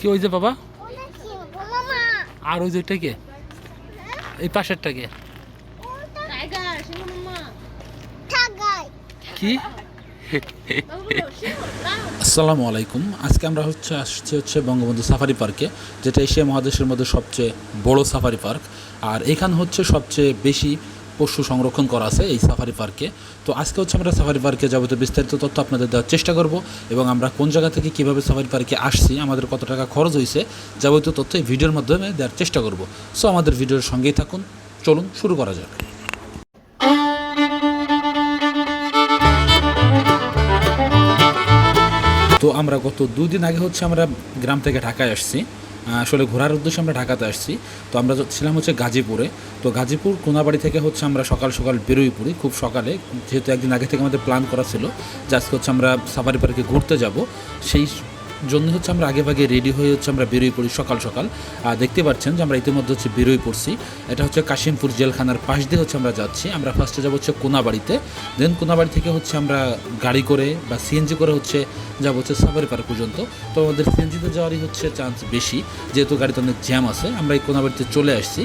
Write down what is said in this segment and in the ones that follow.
কি ওই যে বাবা? ওটা কি মামা আর ওই যে কে এই পাশেরটা কে কি? আসসালামু আলাইকুম। আজকে আমরা হচ্ছে আসছি হচ্ছে বঙ্গবন্ধু সাফারি পার্কে যেটা এশিয়া মহাদেশের মধ্যে সবচেয়ে বড় সাফারি পার্ক। আর এখানে হচ্ছে সবচেয়ে বেশি পশু সংরক্ষণ করা আছে এই সাফারি পার্কে তো আজকে হচ্ছে আমরা সাফারি পার্কে যাবতীয় বিস্তারিত তথ্য আপনাদের দেওয়ার চেষ্টা করব এবং আমরা কোন জায়গা থেকে কীভাবে সাফারি পার্কে আসছি, আমাদের কত টাকা খরচ হয়েছে যাবতীয় তথ্য এই ভিডিওর মাধ্যমে দেওয়ার চেষ্টা করব। সো আমাদের ভিডিওর সঙ্গেই থাকুন, চলুন শুরু করা যাক। তো আমরা গত দুদিন আগে হচ্ছে আমরা গ্রাম থেকে ঢাকায় আসছি। আসলে ঘোরার উদ্দেশ্যে আমরা ঢাকাতে আসছি। তো আমরা ছিলাম হচ্ছে গাজীপুরে। তো গাজীপুর কোনাবাড়ি থেকে হচ্ছে আমরা সকাল সকাল বেরোই পড়ি, খুব সকালে। যেহেতু একদিন আগে থেকে আমাদের প্ল্যান করা ছিল যে আজকে হচ্ছে আমরা সাফারি পার্কে ঘুরতে যাব, সেই জন্য হচ্ছে আমরা আগে ভাগে রেডি হয়ে হচ্ছে আমরা বেরোই পড়ি সকাল সকাল। দেখতে পাচ্ছেন যে আমরা ইতিমধ্যে হচ্ছে বেরোই পড়ছি। এটা হচ্ছে কাশিমপুর জেলখানার পাশ দিয়ে হচ্ছে আমরা যাচ্ছি। আমরা ফার্স্টে যাব হচ্ছে কোনাবাড়িতে। দেন কোনাবাড়ি থেকে হচ্ছে আমরা গাড়ি করে বা সিএনজি করে হচ্ছে যাব হচ্ছে সাফারি পার্ক পর্যন্ত। তো আমাদের সিএনজিতে যাওয়ারই হচ্ছে চান্স বেশি। যেহেতু গাড়িতে অনেক জ্যাম আছে, আমরা এই কোনাবাড়িতে চলে আসছি।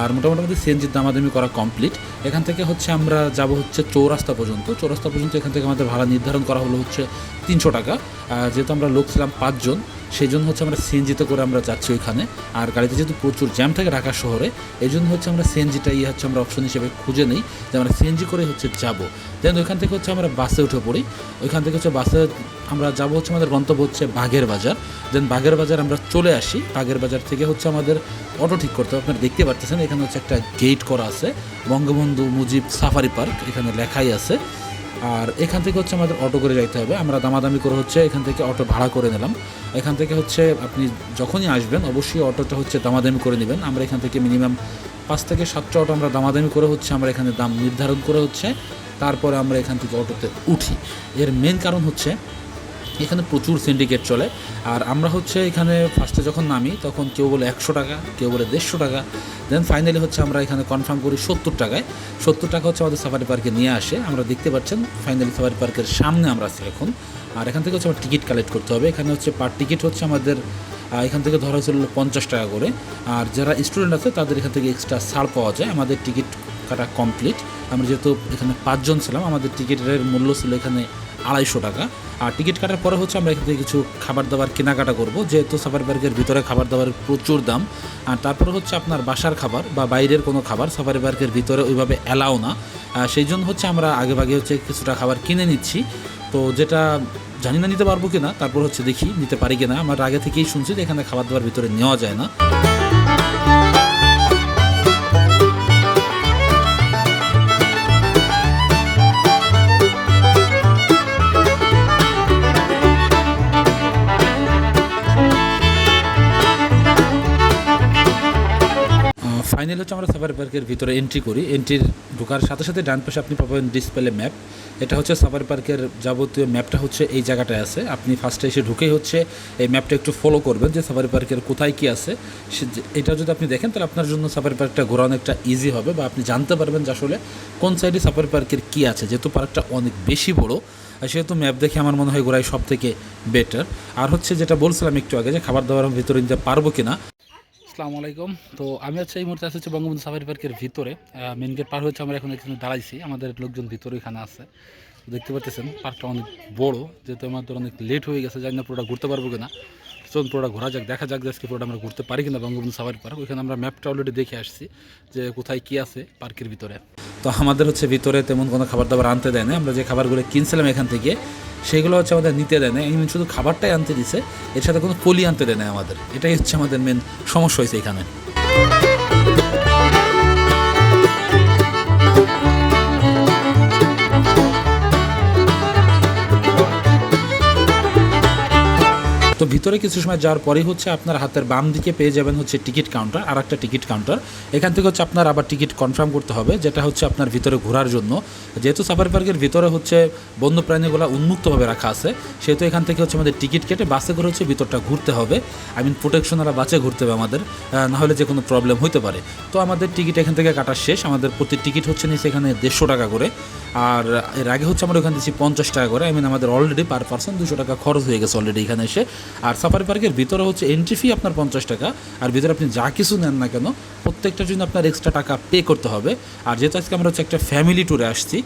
আর মোটামুটি আমাদের সিএনজির দামাদামি করা কমপ্লিট এখান থেকে হচ্ছে আমরা যাব হচ্ছে চৌরাস্তা পর্যন্ত। চৌরাস্তা পর্যন্ত এখান থেকে আমাদের ভাড়া নির্ধারণ করা হলো হচ্ছে তিনশো টাকা। যেহেতু আমরা লোক ছিলাম পাঁচজন সেই জন্য হচ্ছে আমরা সিএনজিতে করে আমরা যাচ্ছি ওইখানে। আর গাড়িতে যেহেতু প্রচুর জ্যাম থাকে ঢাকা শহরে এই জন্য হচ্ছে আমরা সিএনজিটাই হচ্ছে আমরা অপশন হিসেবে খুঁজে নিই যে আমরা সিএনজি করে হচ্ছে যাব। দেন ওইখান থেকে হচ্ছে আমরা বাসে উঠে পড়ি। ওইখান থেকে হচ্ছে বাসে আমরা যাব হচ্ছে আমাদের গন্তব্য হচ্ছে বাঘের বাজার। দেন বাঘের বাজার আমরা চলে আসি। বাঘের বাজার থেকে হচ্ছে আমাদের অটো ঠিক করতে হবে। আপনারা দেখতে পাচ্ছেন এখানে হচ্ছে একটা গেট করা আছে। বঙ্গবন্ধু মুজিব সাফারি পার্ক এখানে লেখাই আছে। আর এখান থেকে হচ্ছে আমাদের অটো করে যাইতে হবে। আমরা দামাদামি করে হচ্ছে এখান থেকে অটো ভাড়া করে নিলাম। এখান থেকে হচ্ছে আপনি যখনই আসবেন, অবশ্যই অটোটা হচ্ছে দামাদামি করে নেবেন। আমরা এখান থেকে মিনিমাম পাঁচ থেকে সাতটা অটো আমরা দামাদামি করে হচ্ছে আমরা এখানে দাম নির্ধারণ করে হচ্ছে, তারপরে আমরা এখান থেকে অটোতে উঠি। এর মেন কারণ হচ্ছে এখানে প্রচুর সিন্ডিকেট চলে। আর আমরা হচ্ছে এখানে ফার্স্টে যখন নামি, তখন কেউ বলে একশো টাকা, কেউ বলে দেড়শো টাকা। দেন ফাইনালি হচ্ছে আমরা এখানে কনফার্ম করি সত্তর টাকায়। সত্তর টাকা হচ্ছে আমাদের সাফারি পার্কে নিয়ে আসে। আমরা দেখতে পাচ্ছেন ফাইনালি সাফারি পার্কের সামনে আমরা আছি এখন। আর এখান থেকে হচ্ছে আমার টিকিট কালেক্ট করতে হবে। এখানে হচ্ছে পার টিকিট হচ্ছে আমাদের এখান থেকে ধরা হয়েছিল পঞ্চাশ টাকা করে। আর যারা স্টুডেন্ট আছে, তাদের এখান থেকে এক্সট্রা ছাড় পাওয়া যায়। আমাদের টিকিট কাটা কমপ্লিট আমরা যেহেতু এখানে পাঁচজন ছিলাম, আমাদের টিকিটের মূল্য ছিল এখানে আড়াইশো টাকা। আর টিকিট কাটার পরে হচ্ছে আমরা এখান কিছু খাবার দাবার কেনাকাটা করব, যেহেতু সাফারি পার্কের ভিতরে খাবার দাবারের প্রচুর দাম। আর তারপরে হচ্ছে আপনার বাসার খাবার বা বাইরের কোনো খাবার সাফারি পার্কের ভিতরে ওইভাবে অ্যালাও না। সেই জন্য হচ্ছে আমরা আগে ভাগে হচ্ছে কিছুটা খাবার কিনে নিচ্ছি। তো যেটা জানি না নিতে পারব কিনা, তারপর হচ্ছে দেখি নিতে পারি কিনা। আমার আগে থেকেই শুনছি যে এখানে খাবার দাবার ভিতরে নেওয়া যায় না। হচ্ছে আমরা সাফারি পার্কের ভিতরে এন্ট্রি করি। এন্ট্রির ঢোকার সাথে সাথে ডান পাশে আপনি পাবেন ডিসপ্লে ম্যাপ এটা হচ্ছে সাফারি পার্কের যাবতীয় ম্যাপটা হচ্ছে এই জায়গাটায় আছে। আপনি ফার্স্টে এসে ঢুকেই হচ্ছে এই ম্যাপটা একটু ফলো করবেন যে সাফারি পার্কের কোথায় কি আছে। এটা যদি আপনি দেখেন তাহলে আপনার জন্য সাফারি পার্কটা ঘোরা অনেকটা ইজি হবে বা আপনি জানতে পারবেন যে আসলে কোন সাইডে সাফারি পার্কের কী আছে। যেহেতু পার্কটা অনেক বেশি বড়, আর সেহেতু ম্যাপ দেখে আমার মনে হয় ঘোরাই সব থেকে বেটার আর হচ্ছে যেটা বলছিলাম একটু আগে যে খাবার দাবার ভিতরে নিতে পারব কিনা আসসালামু আলাইকুম। তো আমি হচ্ছে এই মুহূর্তে আসছি বঙ্গবন্ধু সাফারি পার্কের ভিতরে। মেন গেট পার হচ্ছে আমরা এখন এখানে দাঁড়াইছি। আমাদের লোকজন ভিতরে এখানে আছে। দেখতে পাচ্ছেন পার্কটা অনেক বড়। যেহেতু আমাদের অনেক লেট হয়ে গেছে, জানি না পুরোটা ঘুরতে পারব কিনা। চলুন পুরোটা ঘোরা যাক, দেখা যাক যে আজকে পুরোটা আমরা ঘুরতে পারি কিনা বঙ্গবন্ধু সাফারি পার্ক। ওইখানে আমরা ম্যাপটা অলরেডি দেখে আসছি যে কোথায় কী আছে পার্কের ভিতরে। তো আমাদের হচ্ছে ভিতরে তেমন কোনো খাবার দাবার আনতে দেয় না আমরা যে খাবারগুলো কিনছিলাম এখান থেকে, সেগুলো হচ্ছে আমাদের নিতে দেয় না ইভেন শুধু খাবারটাই আনতে দিছে, এর সাথে কোনো পলি আনতে দেয় না আমাদের। এটাই হচ্ছে আমাদের মেন সমস্যা হয়েছে এখানে। তো ভিতরে কিছু সময় যাওয়ার পরেই হচ্ছে আপনার হাতের বাম দিকে পেয়ে যাবেন হচ্ছে টিকিট কাউন্টার আর একটা টিকিট কাউন্টার। এখান থেকে হচ্ছে আপনার আবার টিকিট কনফার্ম করতে হবে যেটা হচ্ছে আপনার ভিতরে ঘোরার জন্য। যেহেতু সাফারি পার্কের ভিতরে হচ্ছে বন্য প্রাণীগুলো উন্মুক্তভাবে রাখা আছে সেহেতু এখান থেকে হচ্ছে আমাদের টিকিট কেটে বাসে করে হচ্ছে ভিতরটা ঘুরতে হবে। আই মিন প্রোটেকশনারা বাসে ঘুরতে হবে আমাদের আহ, না হলে যে কোনো প্রবলেম হতে পারে। তো আমাদের টিকিট এখান থেকে কাটা শেষ আমাদের প্রতি টিকিট হচ্ছে নিচে এখানে দেড়শো টাকা করে। আর এর আগে হচ্ছে আমরা ওখানে দিচ্ছি পঞ্চাশ টাকা করে আই মিন আমাদের অলরেডি পার পার্সন দুশো টাকা খরচ হয়ে গেছে অলরেডি এখানে এসে। আর সাফারি পার্কের ভিতরে হচ্ছে এন্ট্রি ফি আপনার পঞ্চাশ টাকা। আর ভিতরে আপনি যা কিছু নেন না কেন, প্রত্যেকটার জন্য আপনার এক্সট্রা টাকা পে করতে হবে। আর যেহেতু আজকে আমরা হচ্ছে একটা ফ্যামিলি ট্যুরে আসছি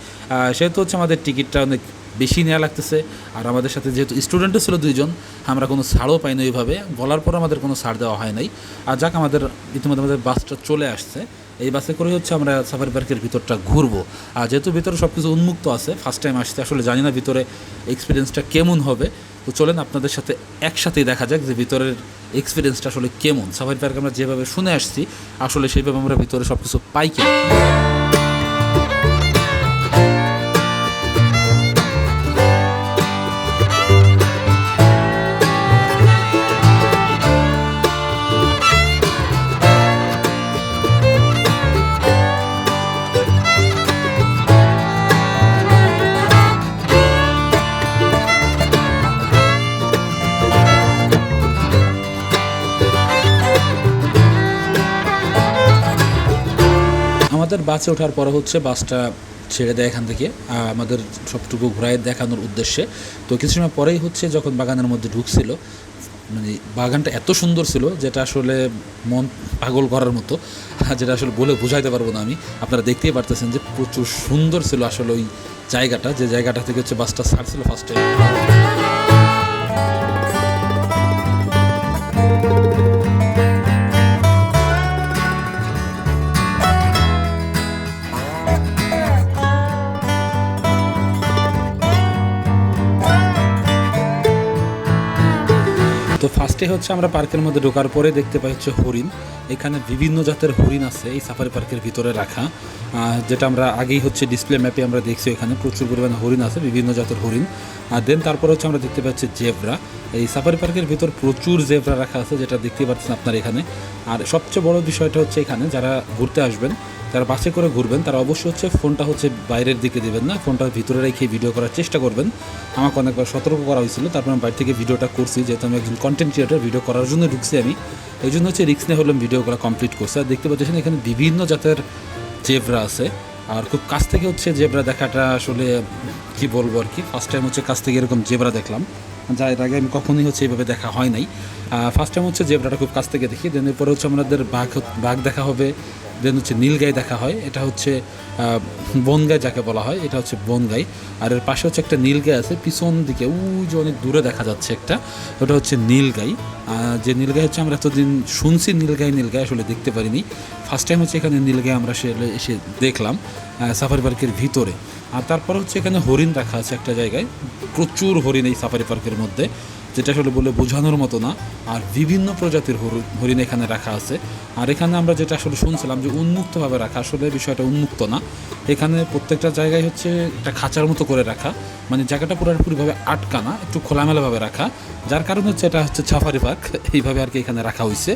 সেহেতু হচ্ছে আমাদের টিকিটটা অনেক বেশি নেওয়া লাগতেছে। আর আমাদের সাথে যেহেতু স্টুডেন্টও ছিল দুইজন, আমরা কোনো ছাড়ও পাইনি ওইভাবে। বলার পর আমাদের কোনো ছাড় দেওয়া হয় নাই। আর যাক, আমাদের ইতিমধ্যে আমাদের বাসটা চলে আসছে। এই বাসে করে হচ্ছে আমরা সাফারি পার্কের ভিতরটা ঘুরবো। আর যেহেতু ভিতরে সব কিছু উন্মুক্ত আছে ফার্স্ট টাইম আসছে, আসলে জানি না ভিতরে এক্সপিরিয়েন্সটা কেমন হবে। তো চলেন আপনাদের সাথে একসাথেই দেখা যাক যে ভিতরের এক্সপিরিয়েন্সটা আসলে কেমন। সাফারি পার্ক আমরা যেভাবে শুনে আসছি, আসলে সেইভাবে আমরা ভিতরে সব কিছু পাই কিনা। আমাদের বাসে ওঠার পরে হচ্ছে বাসটা ছেড়ে দেয় এখান থেকে আমাদের সবটুকু ঘোরায় দেখানোর উদ্দেশ্যে। তো কিছু সময় পরেই হচ্ছে যখন বাগানের মধ্যে ঢুকছিল মানে বাগানটা এত সুন্দর ছিল যেটা আসলে মন পাগল করার মতো, যেটা আসলে বলে বোঝাইতে পারব না আমি। আপনারা দেখতেই পারতেছেন যে প্রচুর সুন্দর ছিল আসলে ওই জায়গাটা, যে জায়গাটা থেকে হচ্ছে বাসটা ছাড়ছিল ফার্স্ট ফার্স্টে হচ্ছে আমরা পার্কের মধ্যে ঢোকার পরে দেখতে পাই হচ্ছে হরিণ। এখানে বিভিন্ন জাতের হরিণ আছে এই সাফারি পার্কের ভিতরে রাখা। যেটা আমরা আগেই হচ্ছে ডিসপ্লে ম্যাপে আমরা দেখছি এখানে প্রচুর পরিমাণে হরিণ আছে, বিভিন্ন জাতের হরিণ। আর দেন তারপর হচ্ছে আমরা দেখতে পাচ্ছি জেব্রা এই সাফারি পার্কের ভিতর প্রচুর জেব্রা রাখা আছে, যেটা দেখতে পাচ্ছেন আপনার এখানে। আর সবচেয়ে বড় বিষয়টা হচ্ছে এখানে, যারা ঘুরতে আসবেন, তারা বাসে করে ঘুরবেন, তারা অবশ্যই হচ্ছে ফোনটা হচ্ছে বাইরের দিকে দেবেন না, ফোনটা ভিতরে রেখে ভিডিও করার চেষ্টা করবেন। আমাকে অনেকবার সতর্ক করা হয়েছিল, তারপর আমি বাইরে থেকে ভিডিওটা করছি, যেহেতু আমি একজন কন্টেন্ট ক্রিয়েটর ভিডিও করার জন্য ঢুকছি আমি। এই জন্য হচ্ছে রিক্স নিয়ে হলাম ভিডিওগুলো কমপ্লিট করছে। আর দেখতে পাচ্ছেন এখানে বিভিন্ন জাতের জেবরা আছে। আর খুব কাছ থেকে হচ্ছে জেবরা দেখাটা আসলে, কি বলব আর কি? ফার্স্ট টাইম হচ্ছে কাছ থেকে এরকম জেবরা দেখলাম। যা এর আগে আমি কখনোই হচ্ছে এইভাবে দেখা হয় নাই। ফার্স্ট টাইম হচ্ছে জেবরাটা খুব কাছ থেকে দেখি। দেন এরপরে হচ্ছে আমাদের বাঘ বাঘ দেখা হবে। দেন হচ্ছে নীলগাই দেখা হয়, এটা হচ্ছে বনগাই যাকে বলা হয়, এটা হচ্ছে বনগাই। আর এর পাশে হচ্ছে একটা নীলগাই আছে, পিছন দিকে উই যে অনেক দূরে দেখা যাচ্ছে একটা, ওটা হচ্ছে নীলগাই। যে নীলগাই হচ্ছে, আমরা এতদিন শুনছি নীলগাই নীলগাই আসলে দেখতে পারিনি। ফার্স্ট টাইম হচ্ছে এখানে নীলগাই আমরা সে, এসে দেখলাম সাফারি পার্কের ভিতরে। আর তারপর হচ্ছে এখানে হরিণ রাখা আছে একটা জায়গায়, প্রচুর হরিণ এই সাফারি পার্কের মধ্যে। যেটা আসলে বলে বোঝানোর মতো না, আর বিভিন্ন প্রজাতির হরিণ এখানে রাখা আছে। আর এখানে আমরা যেটা আসলে শুনছিলাম যে উন্মুক্তভাবে রাখা, আসলে বিষয়টা উন্মুক্ত না। এখানে প্রত্যেকটা জায়গায় হচ্ছে একটা খাঁচার মতো করে রাখা মানে জায়গাটা পুরোপুরিভাবে আটকানা, একটু খোলামেলাভাবে রাখা। যার কারণে হচ্ছে এটা হচ্ছে সাফারি পার্ক, এইভাবে আর কি এখানে রাখা হয়েছে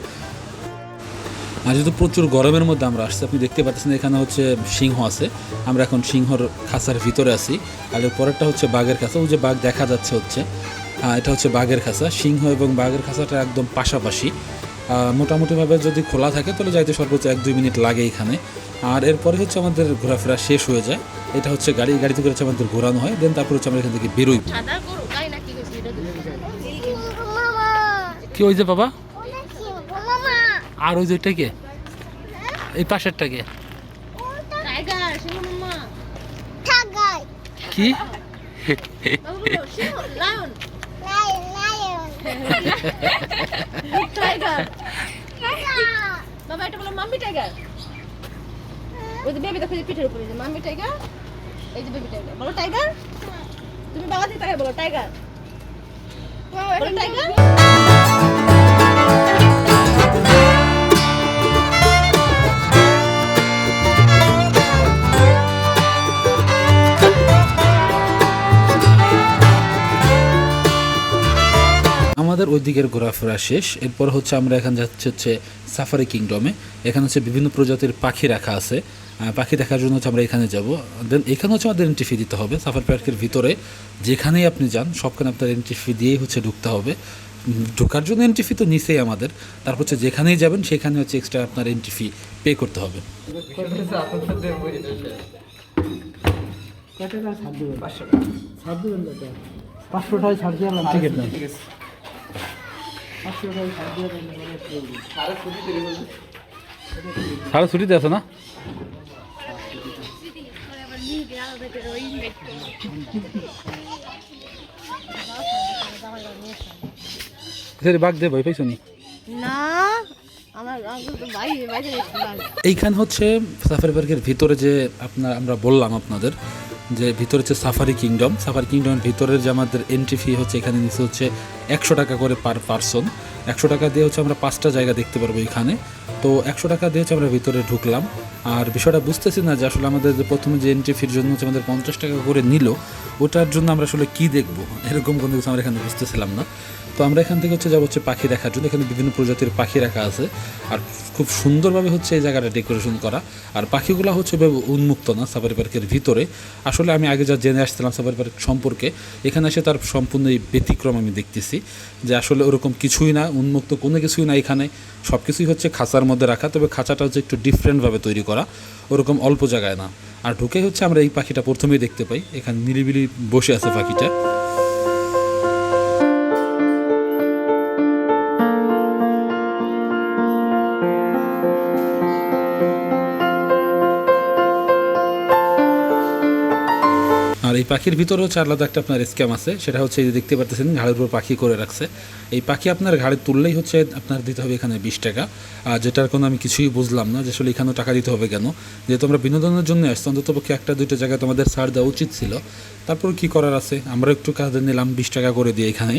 আর যেহেতু প্রচুর গরমের মধ্যে আমরা আসছি, আপনি দেখতে পাচ্ছেন এখানে হচ্ছে সিংহ আছে। আমরা এখন সিংহর খাঁচার ভিতরে আছি। আর পরেরটা হচ্ছে বাঘের খাঁচা, ওই যে বাঘ দেখা যাচ্ছে হচ্ছে। এটা হচ্ছে বাঘের খাঁচা। সিংহ এবং বাঘের খাঁচাটা একদম পাশাপাশি। মোটামুটিভাবে যদি খোলা থাকে তাহলে যাইতে সর্বোচ্চ এক দুই মিনিট লাগে এখানে। আর এরপরে হচ্ছে আমাদের ঘোরাফেরা শেষ হয়ে যায়। এটা হচ্ছে গাড়ি গাড়িতে করে হচ্ছে আমাদের ঘোরানো হয়। দেন তারপর হচ্ছে আমরা এখান থেকে বেরোই। কি ওই যে বাবা? আর ওই যে ওইটা কে এই পাশেরটা কে? কি টাইগার বাবা এটা বলো মাম্মি টাইগার ওই যে বেবি দেখো পিঠের উপরে, যে মাম্মি টাইগার এই যে বেবি টাইগার বলো টাইগার তুমি বাবা বলো টাইগার আমাদের ওই দিকের ঘোরাফেরা শেষ। এরপর হচ্ছে আমরা এখানে যাচ্ছি হচ্ছে সাফারি কিংডমে এখানে হচ্ছে বিভিন্ন প্রজাতির পাখি রাখা আছে। পাখি দেখার জন্য হচ্ছে আমরা এখানে যাব। দেন এখানে হচ্ছে আমাদের এন্ট্রি ফি দিতে হবে সাফারি পার্কের ভিতরে। যেখানেই আপনি যান সবখানে আপনার এন্ট্রি ফি দিয়েই হচ্ছে ঢুকতে হবে। ঢোকার জন্য এন্ট্রি ফি তো নিচেই আমাদের। তারপর হচ্ছে যেখানেই যাবেন সেখানে হচ্ছে এক্সট্রা আপনার এন্ট্রি ফি পে করতে হবে। পাঁচশো টাকা। ছাড় দিয়ে টিকিট নেন। সারা ছুটিতে আছে না বাঘ দে ভয় পাইছো নি না। এইখান হচ্ছে সাফারি পার্কের ভিতরে যে আপনার আমরা বললাম আপনাদের যে ভিতরে হচ্ছে সাফারি কিংডম সাফারি কিংডমের ভিতরের যে আমাদের এন্ট্রি ফি হচ্ছে, এখানে নিচে হচ্ছে একশো টাকা করে পার পার্সন একশো টাকা দিয়ে হচ্ছে আমরা পাঁচটা জায়গা দেখতে পারব এখানে। তো একশো টাকা দিয়ে হচ্ছে আমরা ভিতরে ঢুকলাম। আর বিষয়টা বুঝতেছি না যে আসলে আমাদের প্রথমে যে এন্ট্রি ফির জন্য হচ্ছে আমাদের পঞ্চাশ টাকা করে নিল, ওটার জন্য আমরা আসলে কী দেখব? এরকম কোনো কিছু আমরা এখানে বুঝতেছিলাম না। তো আমরা এখান থেকে হচ্ছে যাব হচ্ছে পাখি দেখার জন্য। এখানে বিভিন্ন প্রজাতির পাখি রাখা আছে। আর খুব সুন্দরভাবে হচ্ছে এই জায়গাটা ডেকোরেশন করা। আর পাখিগুলো হচ্ছে উন্মুক্ত না সাফারি পার্কের ভিতরে। আসলে আমি আগে যা জেনে আসছিলাম সাফারি পার্ক সম্পর্কে, এখানে এসে তার সম্পূর্ণ এই ব্যতিক্রম আমি দেখতেছি। যে আসলে ওরকম কিছুই না উন্মুক্ত কোনো কিছুই না এখানে। সব কিছুই হচ্ছে খাঁচার মধ্যে রাখা, তবে খাঁচাটা হচ্ছে একটু ডিফারেন্টভাবে তৈরি করা। ওরকম অল্প জায়গায় না। আর ঢুকে হচ্ছে আমরা এই পাখিটা প্রথমেই দেখতে পাই। এখানে নিরিবিলি বসে আছে পাখিটা। পাখির ভিতরেও হচ্ছে আলাদা একটা আপনার স্ক্যাম আছে, সেটা হচ্ছে এই যে দেখতে পাচ্ছেন ঘাড়ের উপর পাখি করে রাখছে। এই পাখি আপনার ঘাড়ে তুললেই হচ্ছে আপনার দিতে হবে এখানে বিশ টাকা। আর যেটার কোনো আমি কিছুই বুঝলাম না যে আসলে এখানেও টাকা দিতে হবে কেন। যেহেতু আমরা বিনোদনের জন্য আসছি অন্তত পক্ষে একটা, দুইটা জায়গায় তোমাদের ছাড় দেওয়া উচিত ছিল। তারপর কি করার আছে? আমরা একটু কাজে নিলাম বিশ টাকা করে দিয়ে এখানে।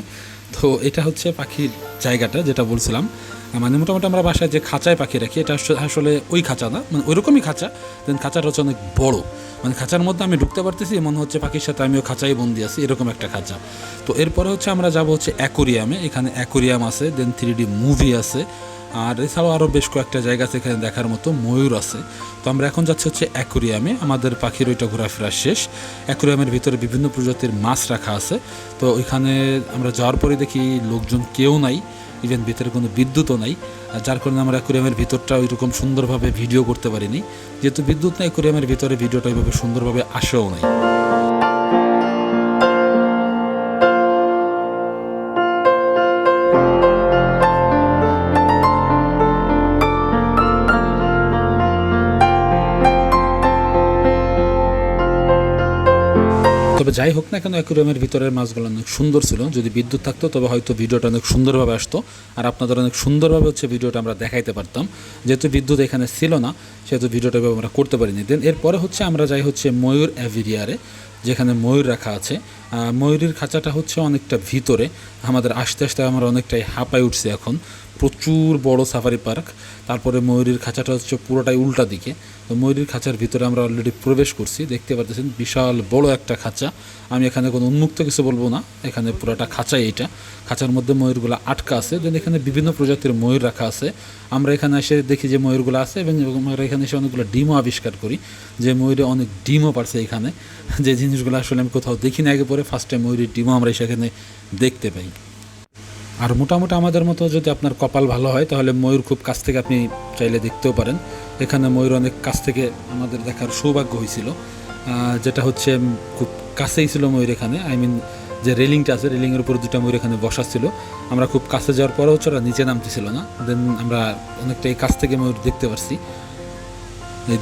তো এটা হচ্ছে পাখির জায়গাটা যেটা বলছিলাম। মানে মোটামুটি আমরা বাসায় যে খাঁচায় পাখি রাখি, এটা আসলে- ওই খাঁচা না মানে ওইরকমই খাঁচা দেন খাঁচাটা হচ্ছে অনেক বড়। মানে খাঁচার মধ্যে আমি ঢুকতে পারতেছি, মনে হচ্ছে পাখির সাথে আমিও খাঁচাই বন্দি আছি, এরকম একটা খাঁচা। তো এরপরে হচ্ছে আমরা যাব হচ্ছে অ্যাকোরিয়ামে, এখানে অ্যাকোরিয়াম আছে দেন থ্রি মুভি আছে। আর এছাড়াও আরও বেশ কয়েকটা জায়গা আছে এখানে দেখার মতো, ময়ূর আছে। তো আমরা এখন যাচ্ছি হচ্ছে অ্যাকোরিয়ামে, আমাদের পাখির ওইটা ঘোরাফেরা শেষ। অ্যাকোরিয়ামের ভিতরে বিভিন্ন প্রজাতির মাছ রাখা আছে। তো ওইখানে আমরা যাওয়ার পরে দেখি লোকজন কেউ নাই ইভেন ভিতরে কোনো বিদ্যুৎও নাই। যার কারণে আমরা অ্যাকোরিয়ামের ভিতরটা ওইরকম সুন্দরভাবে ভিডিও করতে পারিনি। যেহেতু বিদ্যুৎ নাই, অ্যাকোরিয়ামের ভিতরে ভিডিওটা ওইভাবে সুন্দরভাবে আসেও নাই। তবে যাই হোক না কেন অ্যাকুরিয়ামের ভিতরের মাছগুলো অনেক সুন্দর ছিল। যদি বিদ্যুৎ থাকতো, তবে হয়তো ভিডিওটা অনেক সুন্দরভাবে আসতো। আর আপনাদের অনেক সুন্দরভাবে হচ্ছে ভিডিওটা আমরা দেখাইতে পারতাম। যেহেতু বিদ্যুৎ এখানে ছিল না, সেহেতু ভিডিওটা আমরা করতে পারিনি। দেন এরপরে হচ্ছে আমরা যাই হচ্ছে ময়ূর অ্যাভিরিয়ারে যেখানে ময়ূর রাখা আছে। ময়ূরের খাঁচাটা হচ্ছে অনেকটা ভিতরে। আমাদের আস্তে আস্তে আমরা অনেকটাই হাঁপাই উঠছে এখন। প্রচুর বড় সাফারি পার্ক। তারপরে ময়ূরের খাঁচাটা হচ্ছে পুরোটাই উল্টা দিকে। তো ময়ূরের খাঁচার ভিতরে আমরা অলরেডি প্রবেশ করছি। দেখতে পাচ্ছেন বিশাল বড় একটা খাঁচা। আমি এখানে কোনো উন্মুক্ত কিছু বলব না। এখানে পুরোটা খাঁচাই এইটা খাঁচার মধ্যে ময়ূরগুলো আটকা আছে। দেন এখানে বিভিন্ন প্রজাতির ময়ূর রাখা আছে। আমরা এখানে এসে দেখি যে ময়ূরগুলো আছে এবং আমরা এখানে এসে অনেকগুলো ডিমও আবিষ্কার করি। যে ময়ূরে অনেক ডিমও পারছে এখানে। যে জিনিসগুলো আসলে আমি কোথাও দেখিনি আগে পরে। ফার্স্ট টাইম ময়ূরের ডিমও আমরা সেখানে দেখতে পাই। আর মোটামুটি আমাদের মতো যদি আপনার কপাল ভালো হয়, তাহলে ময়ূর খুব কাছ থেকে আপনি চাইলে দেখতেও পারেন। এখানে ময়ূর অনেক কাছ থেকে আমাদের দেখার সৌভাগ্য হয়েছিল। যেটা হচ্ছে খুব কাছেই ছিল ময়ূর এখানে। আই মিন যে রেলিংটা আছে, রেলিংয়ের উপরে দুটা ময়ূর এখানে বসা ছিল। আমরা খুব কাছে যাওয়ার পরেও হচ্ছে ওরা নিচে নামতেছিল না। দেন আমরা অনেকটা এই কাছ থেকে ময়ূর দেখতে পারছি।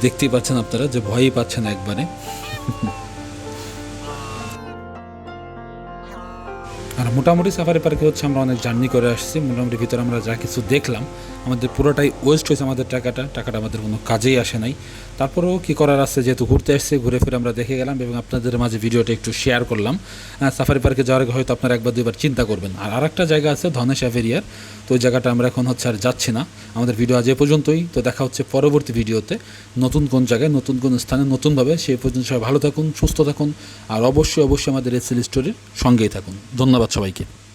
দেখতেই পাচ্ছেন আপনারা যে ভয়ই পাচ্ছেন একবারে। মোটামুটি সাফারি পার্কে হচ্ছে আমরা অনেক জার্নি করে আসছি। মোটামুটি ভিতরে আমরা যা কিছু দেখলাম আমাদের পুরোটাই ওয়েস্ট হয়েছে আমাদের টাকাটা টাকাটা আমাদের কোনো কাজেই আসে নাই। তারপরেও কী করার আছে? যেহেতু ঘুরতে আসছে, ঘুরে ফিরে আমরা দেখে গেলাম এবং আপনাদের মাঝে ভিডিওটা একটু শেয়ার করলাম। সাফারি পার্কে যাওয়ার হয়তো আপনারা একবার দুইবার চিন্তা করবেন। আর আরেকটা জায়গা আছে, ধনেশ অ্যাভেরিয়ার তো ওই জায়গাটা আমরা এখন হচ্ছে আর যাচ্ছি না। আমাদের ভিডিও আজ এ পর্যন্তই। তো দেখা হচ্ছে পরবর্তী ভিডিওতে। নতুন কোন জায়গায়, নতুন কোন স্থানে, নতুনভাবে সেই পর্যন্ত সবাই ভালো থাকুন, সুস্থ থাকুন। আর অবশ্যই অবশ্যই আমাদের এসএল স্টোরির সঙ্গেই থাকুন। ধন্যবাদ সবাইকে।